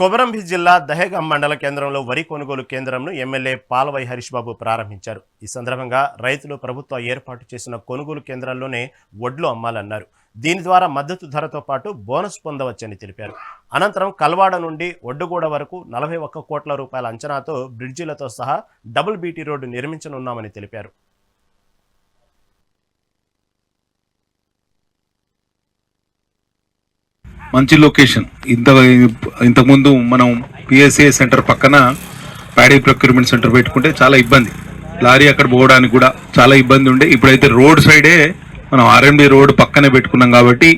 కొమరంభి జిల్లా దహేగం మండల కేంద్రంలో వరి కొనుగోలు కేంద్రంను ఎమ్మెల్యే పాలవై హరీష్ బాబు ప్రారంభించారు. ఈ సందర్భంగా రైతులు ప్రభుత్వ ఏర్పాటు చేసిన కొనుగోలు కేంద్రాల్లోనే వడ్లు అమ్మాలన్నారు. దీని ద్వారా మద్దతు ధరతో పాటు బోనస్ పొందవచ్చని తెలిపారు. అనంతరం కల్వాడ నుండి ఒడ్డుగూడ వరకు నలభై ఒక్క కోట్ల రూపాయల అంచనాతో బ్రిడ్జిలతో సహా డబుల్ బీటీ రోడ్డు నిర్మించనున్నామని తెలిపారు. మంచి లొకేషన్. ఇంత ఇంతకుముందు మనం పిఎస్ఏ సెంటర్ పక్కన ప్యాడీ ప్రొక్యూర్మెంట్ సెంటర్ పెట్టుకుంటే చాలా ఇబ్బంది. లారీ అక్కడ పోవడానికి కూడా చాలా ఇబ్బంది ఉండే. ఇప్పుడైతే రోడ్ సైడే మనం ఆర్ఎండి రోడ్ పక్కనే పెట్టుకున్నాం కాబట్టి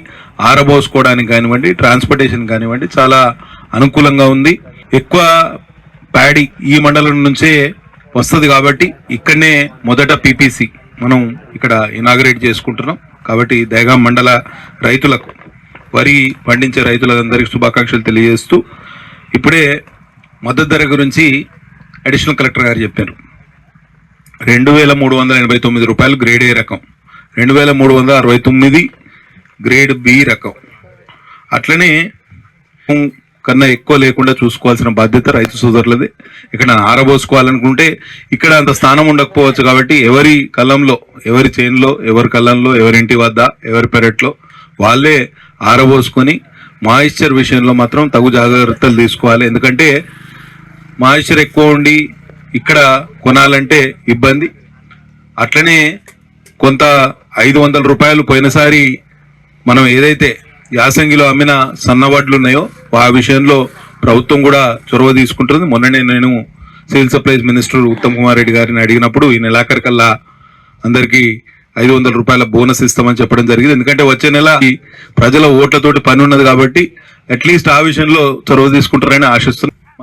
ఆరబోసుకోవడానికి కానివ్వండి ట్రాన్స్పోర్టేషన్ కానివ్వండి చాలా అనుకూలంగా ఉంది. ఎక్కువ ప్యాడీ ఈ మండలం నుంచే వస్తుంది కాబట్టి ఇక్కడనే మొదట పీపీసీ మనం ఇక్కడ ఇనాగరేట్ చేసుకుంటున్నాం. కాబట్టి దయగాం మండల రైతులకు వరి పండించే రైతులందరికీ శుభాకాంక్షలు తెలియజేస్తూ ఇప్పుడే మద్దతు ధర గురించి అడిషనల్ కలెక్టర్ గారు చెప్పారు. రెండు వేల మూడు వందల ఎనభై తొమ్మిది రూపాయలు గ్రేడ్ ఏ రకం. రెండు వేల మూడు వందల అరవై తొమ్మిది గ్రేడ్ బి రకం. అట్లనే కన్నా ఎక్కువ లేకుండా చూసుకోవాల్సిన బాధ్యత రైతు సోదరులది. ఇక్కడ ఆరబోసుకోవాలనుకుంటే ఇక్కడ అంత స్థానం ఉండకపోవచ్చు కాబట్టి ఎవరి కళ్ళంలో ఎవరి చేనులో ఎవరి కళ్ళంలో ఎవరింటి వద్ద ఎవరి పెరట్లో వాళ్ళే ఆరబోసుకొని మాయిశ్చర్ విషయంలో మాత్రం తగు జాగ్రత్తలు తీసుకోవాలి. ఎందుకంటే మాయిశ్చర్ ఎక్కువ ఉండి ఇక్కడ కొనాలంటే ఇబ్బంది. అట్లనే కొంత ఐదు వందల రూపాయలు పోయినసారి మనం ఏదైతే యాసంగిలో అమ్మిన సన్నవాడ్లు ఉన్నాయో ఆ విషయంలో ప్రభుత్వం కూడా చొరవ తీసుకుంటుంది. మొన్ననే నేను civil supplies minister Uttam Kumar Reddy గారిని అడిగినప్పుడు ఈ నెలాఖరికల్లా అందరికీ ఐదు వందల రూపాయల బోనస్ ఇస్తామని చెప్పడం జరిగింది. ఎందుకంటే వచ్చే నెల ప్రజల ఓట్లతోటి పని ఉన్నది కాబట్టి అట్లీస్ట్ ఆ విషయంలో చొరవ తీసుకుంటారని ఆశిస్తున్నాను